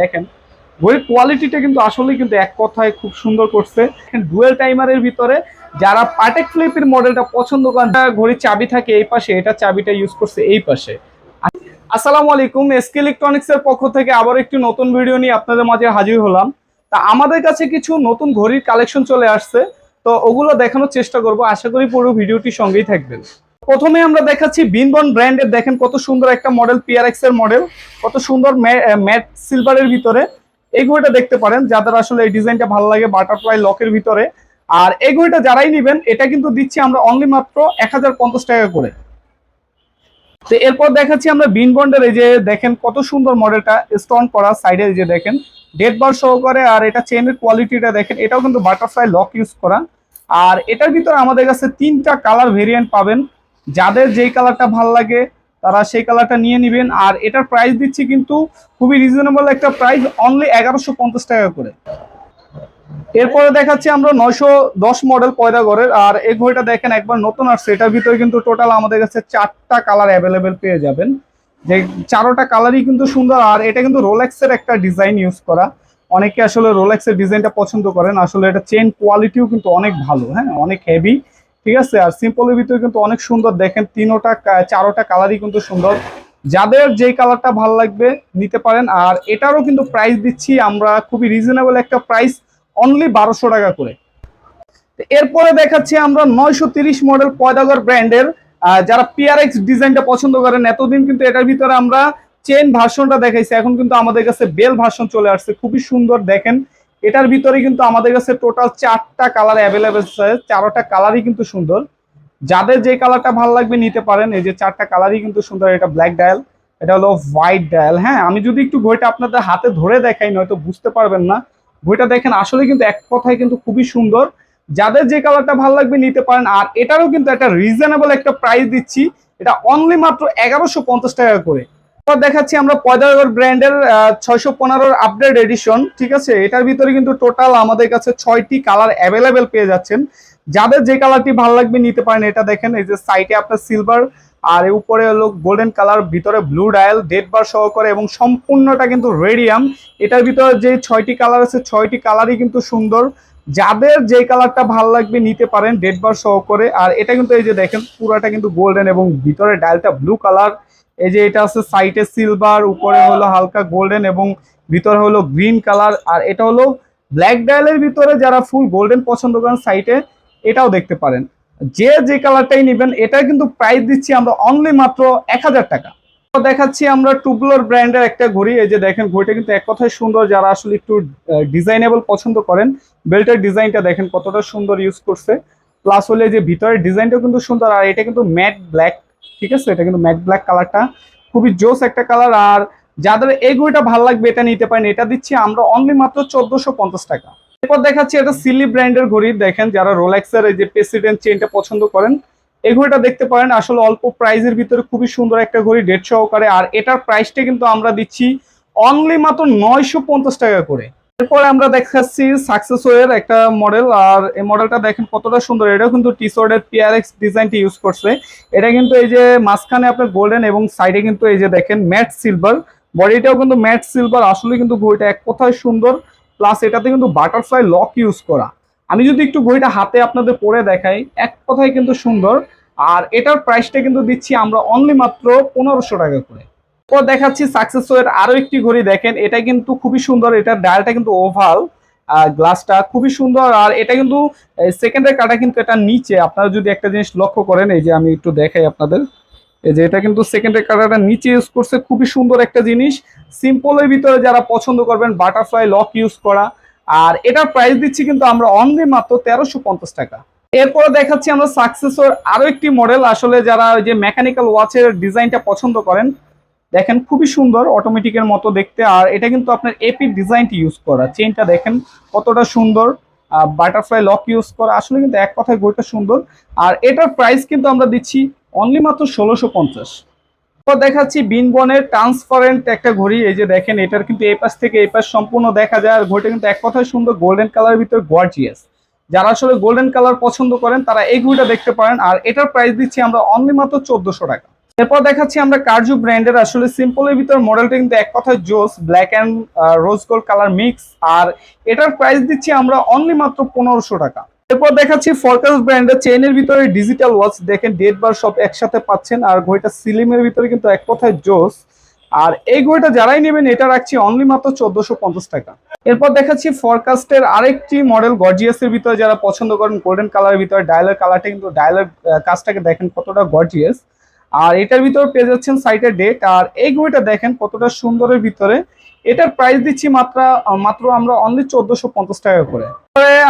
দেখেন। ঘড়ির কোয়ালিটিটা কিন্তু আসলেই কিন্তু এক কথায় খুব সুন্দর করছে। ডুয়েল টাইমারের ভিতরে যারা পাটেক ফ্লিপের মডেলটা পছন্দ করেন ঘড়ির চাবি থাকে এই পাশে, এটা চাবিটা ইউজ করছে এই পাশে। আসসালামু আলাইকুম এসকে ইলেকট্রনিক্স এর পক্ষ থেকে আবার একটি নতুন ভিডিও নিয়ে আপনাদের মাঝে হাজির হলাম। তা আমাদের কাছে কিছু নতুন ঘড়ির কালেকশন চলে আসছে, তো ওগুলো দেখানোর চেষ্টা করব। আশা করি পুরো ভিডিওটি সঙ্গেই থাকবেন। প্রথমে আমরা দেখাচ্ছি বিনবন ব্র্যান্ডের, দেখেন কত সুন্দর একটা মডেল পিআরএক্স এর মডেল কত সুন্দর ম্যাট সিলভারের ভিতরে। এই ঘড়িটা দেখতে পারেন, যাদের আসলে এই ডিজাইনটা ভালো লাগে বাটারফ্লাই লকের ভিতরে। আর এই ঘড়িটা যারাই নেবেন, এটা কিন্তু দিচ্ছি আমরা অনলি মাত্র এক হাজার পঞ্চাশ টাকা করে। তো এরপর দেখাচ্ছি আমরা বিন বন্ডের এই যে দেখেন কত সুন্দর মডেলটা স্টোন করা সাইডে যে দেখেন ডেড বার সহকারে, আর এটা চেনের কোয়ালিটিটা দেখেন, এটাও কিন্তু বাটারফ্লাই লক ইউজ করা। আর এটার ভিতরে আমাদের কাছে তিনটা কালার ভেরিয়েন্ট পাবেন যাদের যেই কালারটা ভালো লাগে, তারা সেই কালারটা নিয়ে নেবেন। আর এটার প্রাইস দিচ্ছি কিন্তু খুবই রিজনেবল একটা প্রাইস অনলি এগারোশো পঞ্চাশ টাকা করে। এরপরে দেখাচ্ছি আমরা নয়শো দশ মডেল পয়দা ঘরের। আর এই ঘড়িটা দেখেন একবার নতুন আসছে। এটার ভিতরে কিন্তু টোটাল আমাদের কাছে চারটা কালার অ্যাভেলেবেল পেয়ে যাবেন। যে চারোটা কালারই কিন্তু সুন্দর। আর এটা কিন্তু রোলেক্সের একটা ডিজাইন ইউজ করা। অনেকে আসলে রোলেক্সের ডিজাইনটা পছন্দ করেন। আসলে এটা চেন কোয়ালিটিও কিন্তু অনেক ভালো হ্যাঁ? অনেক হেভি ঠিক আছে? আর সিম্পলের ভিতরে কিন্তু অনেক সুন্দর। দেখেন তিনোটা চারোটা কালারই কিন্তু সুন্দর। যাদের যেই কালারটা ভালো লাগবে নিতে পারেন। আর এটারও কিন্তু প্রাইস দিচ্ছি আমরা খুবই রিজনেবল একটা প্রাইস অনলি বারোশো টাকা করে। এরপরে দেখাচ্ছি আমরা নয়শো তিরিশ মডেল পয়দাগর ব্র্যান্ডের যারা পিআরএক্স ডিজাইনটা পছন্দ করেন, এতদিন কিন্তু এটার ভিতরে আমরা চেন ভার্সনটা দেখাইছি। এখন কিন্তু আমাদের কাছে বেল ভার্সন চলে আসছে। খুবই সুন্দর, দেখেন। এটার ভিতরে কিন্তু আমাদের কাছে টোটাল চারটা কালার অ্যাভেলেবেল চারোটা কালারই কিন্তু সুন্দর। যাদের যে কালারটা ভালো লাগবে নিতে পারেন, এই যে চারটা কালারই কিন্তু সুন্দর, এটা ব্ল্যাক ডায়াল এটা হলো হোয়াইট ডায়াল হ্যাঁ আমি যদি একটু ঘড়িটা আপনাদের হাতে ধরে দেখাই, নয়তো বুঝতে পারবেন না। বইটা দেখেন, আসলে কিন্তু এক কথায় কিন্তু খুবই সুন্দর। যাদের যে কালারটা ভালো লাগবে নিতে পারেন, আর এটারও কিন্তু একটা রিজনেবল একটা প্রাইস দিচ্ছি, এটা অনলি মাত্র এগারোশো টাকা করে। দেখাচ্ছি আমরা পয়দাগর ব্র্যান্ডের ছয়শো পনেরোর আপডেট এডিশন ঠিক আছে? এটার ভিতরে কিন্তু টোটাল আমাদের কাছে ছয়টি কালার অ্যাভেলেবেল পেয়ে যাচ্ছেন। যাদের যে কালারটি ভালো লাগবে নিতে পারেন, এটা দেখেন, এই যে সাইটে আপনার সিলভার আর উপরে হলো গোল্ডেন কালার ভিতরে ব্লু ডায়াল ডেড বার সহকারে, এবং সম্পূর্ণটা কিন্তু রেডিয়াম এটার ভিতরে যে ছয়টি কালার আছে, ছয়টি কালারই কিন্তু সুন্দর। যাদের যে কালারটা ভালো লাগবে নিতে পারেন ডেড বার সহ করে আর এটা কিন্তু এই যে দেখেন, পুরাটা কিন্তু গোল্ডেন এবং ভিতরে ডায়ালটা ব্লু কালার এই যে এটা আছে সাইটে সিলভার উপরে হলো হালকা গোল্ডেন এবং ভিতরে হলো গ্রিন কালার আর এটা হলো ব্ল্যাক ডায়ালের ভিতরে যারা ফুল গোল্ডেন পছন্দ করেন সাইটে এটাও দেখতে পারেন। যে যে কালারটাই নেবেন এটা কিন্তু প্রাইস দিচ্ছি আমরা অনলি মাত্র এক হাজার টাকা। দেখাচ্ছি আমরা টুবলোর ব্র্যান্ডের একটা ঘড়ি, এই যে দেখেন ঘড়িটা কিন্তু এক কথায় সুন্দর, যারা আসলে একটু ডিজাইনেবল পছন্দ করেন, বেল্টের ডিজাইনটা দেখেন কতটা সুন্দর ইউজ করছে। প্লাস হলে যে ভিতরের ডিজাইনটাও কিন্তু সুন্দর, আর এটা কিন্তু ম্যাট ব্ল্যাক ঠিক আছে? এটা কিন্তু ম্যাট ব্ল্যাক কালারটা খুবই জোস একটা কালার আর যাদের এই ঘড়িটা ভালো লাগবে এটা নিতে পারেন। এটা দিচ্ছি আমরা অনলি মাত্র চোদ্দশো টাকা। এরপর দেখাচ্ছি এটা সিলি ব্র্যান্ডের ঘড়ি। দেখেন যারা রোলেক্সের এই যে প্রেসিডেন্ট চেনটা পছন্দ করেন, এই ঘড়িটা দেখতে পারেন। আসলে অল্প প্রাইজের ভিতরে খুবই সুন্দর একটা ঘড়ি ডেট সহকারে। আর এটার প্রাইসটা কিন্তু আমরা দিচ্ছি অনলি মাত্র নয়শো পঞ্চাশ টাকা করে। এরপরে আমরা দেখাচ্ছি সাকসেস এর একটা মডেল আর এই মডেলটা দেখেন কতটা সুন্দর। এটাও কিন্তু টি শার্টের পিআরএক্স ডিজাইনটি ইউজ করছে। এটা কিন্তু এই যে মাঝখানে আপনার গোল্ডেন এবং সাইডে কিন্তু এই যে দেখেন ম্যাট সিলভার বডিটাও কিন্তু ম্যাট সিলভার আসলে কিন্তু ঘড়িটা এক কথায় সুন্দর। প্লাস এটাতে কিন্তু বাটারফ্লাই লক ইউজ করা। আমি যদি একটু ঘড়িটা হাতে আপনাদের পরে দেখাই, এক কথায় কিন্তু সুন্দর। আর এটার প্রাইসটা কিন্তু দিচ্ছি আমরা অনলি মাত্র পনেরোশো টাকা করে। তো দেখাচ্ছি সাকসেস এর আরও একটি ঘড়ি দেখেন, এটা কিন্তু খুবই সুন্দর এটার ডায়ালটা কিন্তু ওভাল গ্লাসটা খুবই সুন্দর, আর এটা কিন্তু সেকেন্ডের কাটা কিন্তু এটা নিচে, আপনারা যদি একটা জিনিস লক্ষ্য করেন, এই যে আমি একটু দেখাই আপনাদের, এই যে এটা কিন্তু সেকেন্ডের কাটাটা নিচে ইউজ করছে, খুবই সুন্দর একটা জিনিস সিম্পলের ভিতরে যারা পছন্দ করবেন বাটারফ্লাই লক ইউজ করা, আর এটার প্রাইস দিচ্ছি কিন্তু আমরা অনলি মাত্র তেরোশো পঞ্চাশ টাকা। এরপরে দেখাচ্ছি আমরা সাকসেসর আরও একটি মডেল আসলে যারা ওই যে মেকানিক্যাল ওয়াচের ডিজাইনটা পছন্দ করেন দেখেন খুবই সুন্দর অটোমেটিকের মতো দেখতে। আর এটা কিন্তু আপনার এপি ডিজাইনটি ইউজ করা। চেনটা দেখেন কতটা সুন্দর। বাটারফ্লাই লক ইউজ করা। আসলে কিন্তু এক কথায় বইটা সুন্দর। আর এটার প্রাইস কিন্তু আমরা দিচ্ছি অনলি মাত্র ষোলোশো পঞ্চাশ। তো দেখাচ্ছি বিনবনের ট্রান্সপারেন্ট একটা ঘড়ি। এই যে দেখেন, এটার কিন্তু এই পাশ থেকে এই পাশ সম্পূর্ণ দেখা যায়। আর ঘড়িটা কিন্তু এক কথায় সুন্দর গোল্ডেন কালার ভিতরে গর্জিয়াস যারা আসলে গোল্ডেন কালার পছন্দ করেন, তারা এই ঘড়িটা দেখতে পারেন। আর এটার প্রাইস দিচ্ছি আমরা অনলি মাত্র চোদ্দশো টাকা। এরপর দেখাচ্ছি আমরা কার্জু ব্র্যান্ডের আসলে সিম্পলের ভিতর মডেলটা কিন্তু এক কথায় জোস black and rose gold colour mix আর এটার প্রাইস দিচ্ছি আমরা অনলি মাত্র পনেরোশো টাকা। এরপর দেখাচ্ছি ফরকাস ব্র্যান্ডের চেইনের ভিতরে ডিজিটাল ওয়াচ দেখেন ডেট বার সব একসাথে পাচ্ছেন, আর ঘড়িটা সিলিমের ভিতরে কিন্তু এক কথায় জোস। আর এই ঘড়িটা যারাই নেবেন, এটা রাখছি অনলি মাত্র চোদ্দশো পঞ্চাশ টাকা। এরপর দেখাচ্ছি ফরকাস্টের আরেকটি মডেল গর্জিয়াসের ভিতরে যারা পছন্দ করেন গোল্ডেন কালারের ভিতরে ডায়ালের কালারটা কিন্তু ডায়ালের কাজটাকে দেখেন কতটা গর্জিয়াস আর এটার ভিতরে পেয়ে যাচ্ছেন সাইটের ডেট আর এই ঘড়িটা দেখেন কতটা সুন্দরের ভিতরে। এটার প্রাইস দিচ্ছি মাত্র মাত্র আমরা অনলি চোদ্দশো পঞ্চাশ টাকা করে।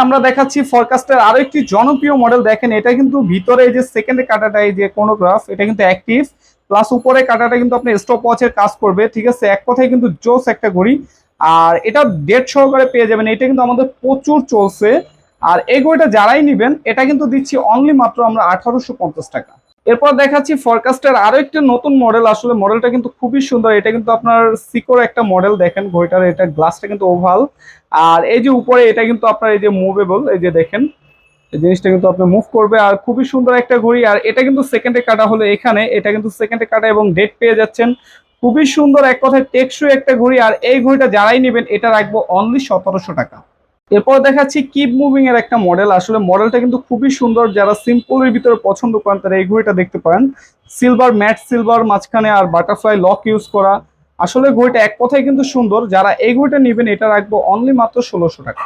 আমরা দেখাচ্ছি ফরকাস্টের আরও একটি জনপ্রিয় মডেল দেখেন, এটা কিন্তু ভিতরে এই যে সেকেন্ডে কাটাটা, এই যে কোনোগ্রাফ এটা কিন্তু অ্যাক্টিভ প্লাস উপরে কাটাটা কিন্তু আপনার স্টপ ওয়াচের কাজ করবে, ঠিক আছে? এক কথায় কিন্তু জোস একটা ঘড়ি। আর এটা ডেট সহকারে পেয়ে যাবেন। এটা কিন্তু আমাদের প্রচুর চলছে। আর এই ঘড়িটা যারাই নিবেন, এটা কিন্তু দিচ্ছি অনলি মাত্র আমরা আঠারোশো পঞ্চাশ টাকা। এরপর দেখাচ্ছি ফরকাস্টের আরও একটা নতুন মডেল আসলে মডেলটা কিন্তু খুবই সুন্দর। এটা কিন্তু আপনার সিকোর একটা মডেল দেখেন ঘড়িটার এটা গ্লাসটা কিন্তু ওভাল আর এই যে উপরে এটা কিন্তু আপনার এই যে মুভেবল এই যে দেখেন, এই জিনিসটা কিন্তু আপনি মুভ করবে। আর খুবই সুন্দর একটা ঘড়ি। আর এটা কিন্তু সেকেন্ডে কাটা হলো এখানে। এটা কিন্তু সেকেন্ডে কাটা এবং ডেট পেয়ে যাচ্ছেন। খুবই সুন্দর। এক কথায় টেকসই একটা ঘড়ি। আর এই ঘড়িটা যারাই নেবেন, এটা রাখব অনলি সতেরোশো টাকা। এরপর দেখাচ্ছি কিপ মুভিং এর একটা মডেল আসলে মডেলটা কিন্তু খুবই সুন্দর। যারা সিম্পলের ভিতরে পছন্দ করেন, তারা এই ঘড়িটা দেখতে পারেন। সিলভার ম্যাট সিলভার মাঝখানে আর বাটারফ্লাই লক ইউজ করা। আসলে ঘড়িটা এক কথায় কিন্তু সুন্দর। যারা এই ঘড়িটা নেবেন, এটা রাখব অনলি মাত্র ষোলোশো টাকা।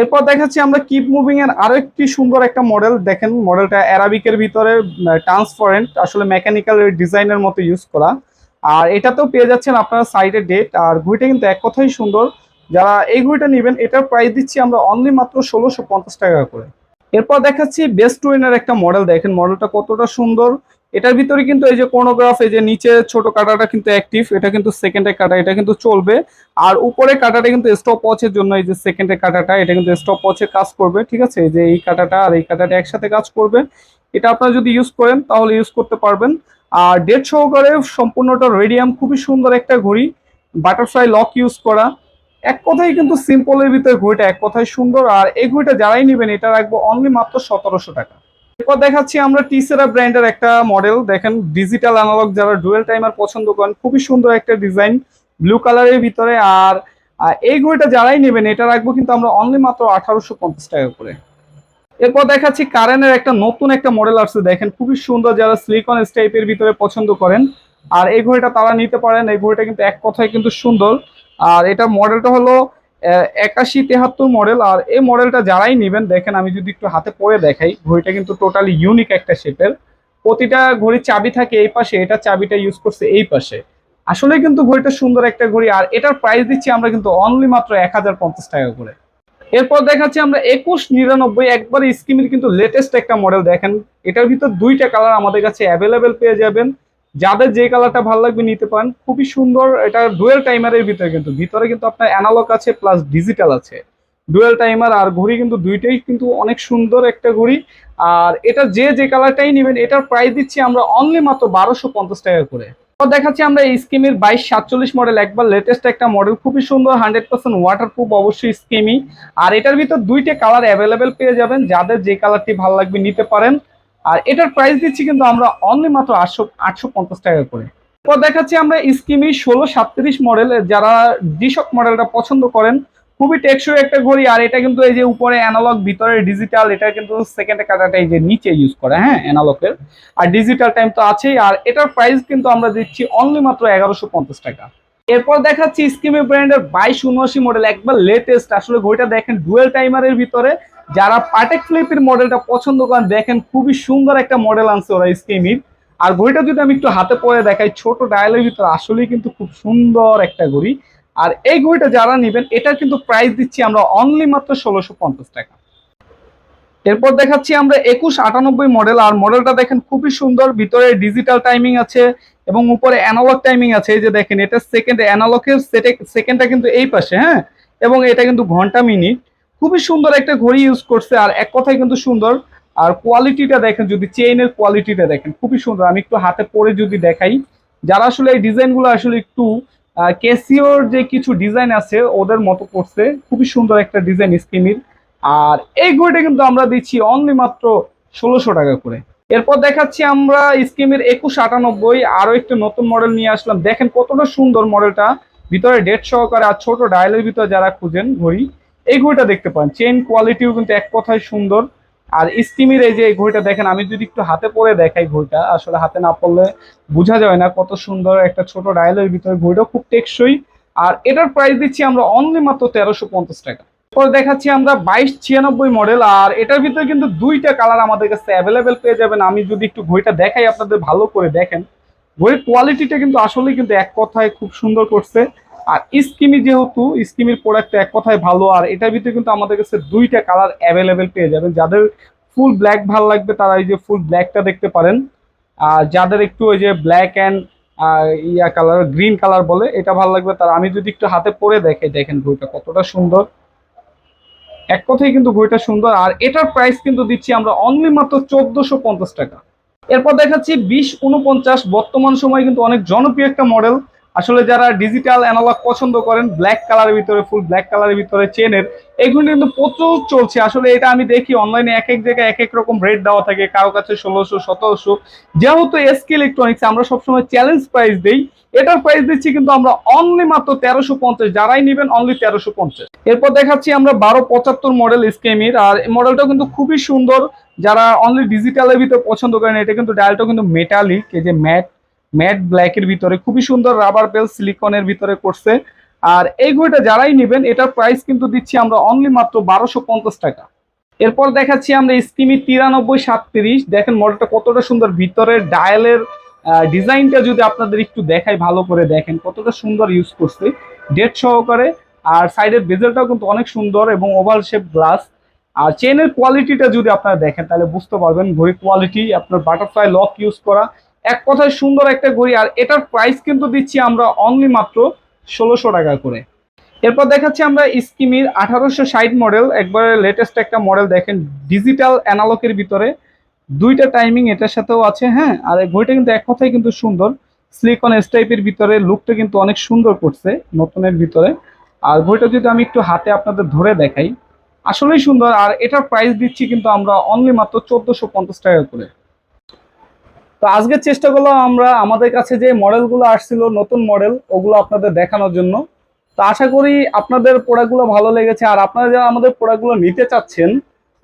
এরপর দেখাচ্ছি আমরা কিপ মুভিং এর আরও একটি সুন্দর একটা মডেল দেখেন মডেলটা অ্যারাবিকের ভিতরে ট্রান্সপারেন্ট আসলে মেকানিক্যাল ডিজাইনের মতো ইউজ করা। আর এটাতেও পেয়ে যাচ্ছেন আপনারা সাইডে ডেট আর ঘড়িটা কিন্তু এক কথাই সুন্দর। যারা এই ঘড়িটা নেবেন, এটার প্রাইস দিচ্ছি আমরা অনলি মাত্র ষোলোশো পঞ্চাশ টাকা করে। এরপর দেখাচ্ছি বেস্ট টুইনের একটা মডেল দেখেন মডেলটা কতটা সুন্দর। এটার ভিতরে কিন্তু এই যে কোনোগ্রাফ এই যে নিচে ছোট কাটাটা কিন্তু অ্যাক্টিভ এটা কিন্তু সেকেন্ডে কাটা, এটা কিন্তু চলবে। আর উপরে কাটাটা কিন্তু স্টপ ওয়াচের জন্য এই যে সেকেন্ডে কাটাটা, এটা কিন্তু স্টপ ওয়াচের কাজ করবে, ঠিক আছে? এই যে এই কাটাটা আর এই কাটাটা একসাথে কাজ করবে। এটা আপনারা যদি ইউজ করেন, তাহলে ইউজ করতে পারবেন। আর ডেট সহকারে সম্পূর্ণটা রেডিয়াম খুবই সুন্দর একটা ঘড়ি। বাটারফ্লাই লক ইউজ করা। এক কথাই কিন্তু সিম্পলের ভিতরে ঘড়িটা এক কথায় সুন্দর, আর এই ঘড়িটা যারাই নেবেন, এটা রাখব অনলি মাত্র সতেরোশো টাকা। এরপর দেখাচ্ছি আমরা টিসেরা ব্র্যান্ডের একটা মডেল দেখেন ডিজিটাল অ্যানালগ যারা ডুয়েল টাইমার পছন্দ করেন, খুবই সুন্দর একটা ডিজাইন ব্লু কালারের ভিতরে। আর এই ঘড়িটা যারাই নেবেন, এটা রাখব কিন্তু আমরা অনলি মাত্র আঠারোশো পঞ্চাশ টাকা করে। এরপর দেখাচ্ছি কারেন্টের একটা নতুন একটা মডেল আসছে। দেখেন, খুবই সুন্দর যারা সিলিকন টাইপের ভিতরে পছন্দ করেন, আর এই ঘড়িটা তারা নিতে পারেন। এই ঘড়িটা কিন্তু এক কথায় কিন্তু সুন্দর। আর এটা মডেলটা হলো একাশি তেহাত্তর মডেল। আর এই মডেলটা যারাই নেবেন, দেখেন আমি যদি একটু হাতে পরে দেখাই, ঘড়িটা কিন্তু টোটালি ইউনিক একটা শেপের প্রতিটা ঘড়ির চাবি থাকে এই পাশে, এটা চাবিটা ইউজ করছে এই পাশে। আসলে কিন্তু ঘড়িটা সুন্দর একটা ঘড়ি, আর এটার প্রাইস দিচ্ছি আমরা কিন্তু অনলি মাত্র এক হাজার পঞ্চাশ টাকা করে। এরপর দেখাচ্ছি আমরা একুশ নিরানব্বই, একবার স্কিমের কিন্তু লেটেস্ট একটা মডেল দেখেন। এটার ভিতর দুইটা কালার আমাদের কাছে অ্যাভেলেবেল পেয়ে যাবেন। যাদের যে কালারটা ভালো লাগবে নিতে পারেন, খুবই সুন্দর, এটা ডুয়েল টাইমারের ভিতরে কিন্তু ভিতরে কিন্তু আপনার অ্যানালগ আছে প্লাস ডিজিটাল আছে। ডুয়েল টাইমার আর ঘড়ি কিন্তু দুইটাই কিন্তু অনেক সুন্দর একটা ঘড়ি। আর এটা যে যে কালারটাই নেবেন, এটার প্রাইস দিচ্ছি আমরা অনলি মাত্র বারোশো পঞ্চাশ টাকা করে। দেখাচ্ছি আমরা এই স্কিমের বাইশ সাতচল্লিশ মডেল একবার লেটেস্ট একটা মডেল খুবই সুন্দর হান্ড্রেড পার্সেন্ট ওয়াটারপ্রুফ অবশ্যই স্কিমি আর এটার ভিতর দুইটা কালার অ্যাভেলেবেল পেয়ে যাবেন, যাদের যে কালারটি ভালো লাগবে নিতে পারেন। আর এটার প্রাইস দিচ্ছি কিন্তু আমরা অনলি মাত্র আটশো আটশো পঞ্চাশ টাকা করে। তো দেখাচ্ছি আমরা স্কিমি ষোলো সাতত্রিশ মডেল যারা ডিশক মডেলটা পছন্দ করেন, খুবই টেকসই একটা ঘড়ি, আর এটা কিন্তু এই যে উপরে অ্যানালগ ভিতরে ডিজিটাল এটা কিন্তু সেকেন্ডে কাটাটা এই যে নিচে ইউজ করে হ্যাঁ অ্যানালগের আর ডিজিটাল টাইম তো আছেই, আর এটার প্রাইস কিন্তু আমরা দিচ্ছি অনলি মাত্র এগারোশো পঞ্চাশ টাকা। এরপর দেখাচ্ছি স্কিমি ব্র্যান্ডের বাইশ উনআশি মডেল একবার লেটেস্ট আসলে ঘড়িটা দেখেন ডুয়েল টাইমারের ভিতরে যারা পাটেক ফ্লিপের মডেলটা পছন্দ করেন, দেখেন খুবই সুন্দর একটা মডেল আনছে ওরা স্কিমির। আর ঘড়িটা যদি আমি একটু হাতে পরে দেখাই, ছোট ডায়ালের ভিতরে আসলেই কিন্তু খুব সুন্দর একটা ঘড়ি। আর এই ঘড়িটা যারা নেবেন, এটার কিন্তু প্রাইস দিচ্ছি আমরা অনলি মাত্র ষোলোশো পঞ্চাশ টাকা। এরপর দেখাচ্ছি আমরা একুশ আটানব্বই মডেল, আর মডেলটা দেখেন খুবই সুন্দর, ভিতরে ডিজিটাল টাইমিং আছে এবং উপরে অ্যানালগ টাইমিং আছে। এই যে দেখেন, এটা সেকেন্ড অ্যানালগের সেকেন্ডটা কিন্তু এই পাশে হ্যাঁ? এবং এটা কিন্তু ঘণ্টা মিনিট খুবই সুন্দর একটা ঘড়ি ইউজ করছে, আর এক কথায় কিন্তু সুন্দর। আর কোয়ালিটিটা দেখেন, যদি চেইনের কোয়ালিটিটা দেখেন, খুবই সুন্দর। আমি একটু হাতে পরে যদি দেখাই, যারা আসলে এই ডিজাইনগুলো আসলে একটু কেসিওর যে কিছু ডিজাইন আছে, ওদের মতো করছে, খুবই সুন্দর একটা ডিজাইন স্কিমির আর এই ঘড়িটা কিন্তু আমরা দিচ্ছি অনলি মাত্র ষোলোশো টাকা করে। এরপর দেখাচ্ছি আমরা স্কিমের একুশ আটানব্বই, আরও একটু নতুন মডেল নিয়ে আসলাম। দেখেন কতটা সুন্দর মডেলটা ভিতরে ডেট সহকারে আর ছোট ডায়ালের ভিতরে যারা খুঁজেন ঘড়ি এই ঘড়িটা দেখতে পান। চেন কোয়ালিটিও কিন্তু এক কথায় সুন্দর। আর স্কিমের এই যে এই ঘড়িটা দেখেন, আমি যদি একটু হাতে পরে দেখাই ঘড়িটা, আসলে হাতে না পড়লে বোঝা যায় না কত সুন্দর একটা ছোট ডায়ালের ভিতরে ঘড়িটা খুব টেকসই। আর এটার প্রাইস দিচ্ছি আমরা অনলি মাত্র তেরোশো পঞ্চাশ টাকা। পরে দেখাচ্ছি আমরা বাইশ ছিয়ানব্বই মডেল আর এটার ভিতরে কিন্তু দুইটা কালার আমাদের কাছে অ্যাভেলেবেল পেয়ে যাবেন। আমি যদি একটু ঘড়িটা দেখাই আপনাদের ভালো করে দেখেন। ঘড়ির কোয়ালিটিটা কিন্তু আসলেই কিন্তু এক কথায় খুব সুন্দর করছে। আর স্কিমি যেহেতু, স্কিমির প্রোডাক্ট এক কথায় ভালো, আর এটার ভিতরে কিন্তু আমাদের কাছে দুইটা কালার অ্যাভেলেবেল পেয়ে যাবেন। যাদের ফুল ব্ল্যাক ভালো লাগবে, তারা এই যে ফুল ব্ল্যাকটা দেখতে পারেন। আর যাদের একটু ওই যে ব্ল্যাক অ্যান্ড ইয়া কালার গ্রিন কালার বলে, এটা ভালো লাগবে। তারা আমি যদি একটু হাতে পরে দেখে দেখেন ঘড়িটা কতটা সুন্দর। এক কথাই কিন্তু ঘড়িটা সুন্দর। আর এটার প্রাইস কিন্তু দিচ্ছি আমরা অনলি মাত্র চোদ্দশো পঞ্চাশ টাকা। এরপর দেখাচ্ছি বিশ উনপঞ্চাশ বর্তমান সময় কিন্তু অনেক জনপ্রিয় একটা মডেল আসলে যারা ডিজিটাল অ্যানালগ পছন্দ করেন ব্ল্যাক কালারের ভিতরে ফুল ব্ল্যাক কালারের ভিতরে চেনের এইগুলো কিন্তু প্রচুর চলছে। আসলে এটা আমি দেখি অনলাইনে এক এক জায়গায় এক এক রকম রেট দেওয়া থাকে, কারও কাছে ষোলোশো, সতেরোশো। যেহেতু এসকে ইলেকট্রনিক্স আমরা সবসময় চ্যালেঞ্জ প্রাইস দিই, এটার প্রাইস দিচ্ছি কিন্তু আমরা অনলি মাত্র তেরোশো পঞ্চাশ, যারাই নেবেন অনলি তেরোশো পঞ্চাশ। এরপর দেখাচ্ছি আমরা বারো পঁচাত্তর মডেল স্কেমির আর মডেলটা কিন্তু খুবই সুন্দর। যারা অনলি ডিজিটালের ভিতরে পছন্দ করেন, এটা কিন্তু ডায়ালটা কিন্তু মেটালিক এই যে ম্যাট ম্যাট ব্ল্যাকের ভিতরে। খুবই সুন্দর রাবার বেল সিলিকনের ভিতরে করছে। আর এই ঘড়িটা যারাই নেবেন, এটার প্রাইস কিন্তু দিচ্ছি আমরা অনলি মাত্র বারোশো পঞ্চাশ টাকা। এরপর দেখাচ্ছি আমরা স্কিমি তিরানব্বই সাতত্রিশ। দেখেন মডেলটা কতটা সুন্দর। ভিতরের ডায়ালের ডিজাইনটা যদি আপনাদের একটু দেখাই, ভালো করে দেখেন কতটা সুন্দর ইউজ করছে। ডেট সহকারে। আর সাইডের বেজেলটাও কিন্তু অনেক সুন্দর এবং ওভাল শেপ গ্লাস আর চেনের কোয়ালিটিটা যদি আপনারা দেখেন, তাহলে বুঝতে পারবেন ঘড়ির কোয়ালিটি আপনার বাটারফ্লাই লক ইউজ করা এক কথায় সুন্দর একটা ঘড়ি আর এটার প্রাইস কিন্তু দিচ্ছি আমরা অনলি মাত্র ষোলোশো টাকা করে। এরপর দেখাচ্ছি আমরা স্কিমির আঠারোশো ষাট মডেল একবারে লেটেস্ট একটা মডেল দেখেন ডিজিটাল অ্যানালকের ভিতরে। দুইটা টাইমিং এটার সাথেও আছে হ্যাঁ? আর ঘড়িটা কিন্তু এক কথায় কিন্তু সুন্দর। স্লিকন এস টাইপের ভিতরে লুকটা কিন্তু অনেক সুন্দর করছে নতুনের ভিতরে। আর ঘড়িটা যদি আমি একটু হাতে আপনাদের ধরে দেখাই, আসলেই সুন্দর। আর এটার প্রাইস দিচ্ছি কিন্তু আমরা অনলি মাত্র চোদ্দোশো পঞ্চাশ টাকা করে। তো আজকের চেষ্টা করলাম আমরা আমাদের কাছে যে মডেলগুলো আসছিল, নতুন মডেল, ওগুলো আপনাদের দেখানোর জন্য। তো আশা করি আপনাদের প্রোডাক্টগুলো ভালো লেগেছে। আর আপনারা যারা আমাদের প্রোডাক্টগুলো নিতে চাচ্ছেন,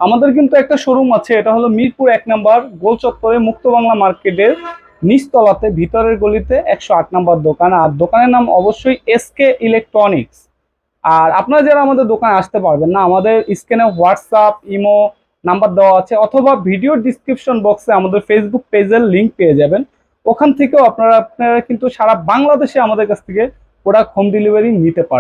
আমাদের কিন্তু একটা শোরুম আছে, এটা হলো মিরপুর এক নাম্বার গোল চত্বরে মুক্ত বাংলা মার্কেটের নিচতলাতে, ভিতরের গলিতে একশো আট নাম্বার দোকান। আর দোকানের নাম অবশ্যই এসকে ইলেকট্রনিক্স। আর আপনারা যারা আমাদের দোকানে আসতে পারবেন না, আমাদের স্ক্রিনে হোয়াটসঅ্যাপ, ইমো নাম্বার দেওয়া আছে, অথবা ভিডিও ডিসক্রিপশন বক্সে আমাদের ফেসবুক পেজের লিঙ্ক পেয়ে যাবেন। ওখান থেকেও আপনারা আপনারা কিন্তু সারা বাংলাদেশে আমাদের কাছ থেকে প্রোডাক্ট হোম ডেলিভারি নিতে পারবেন।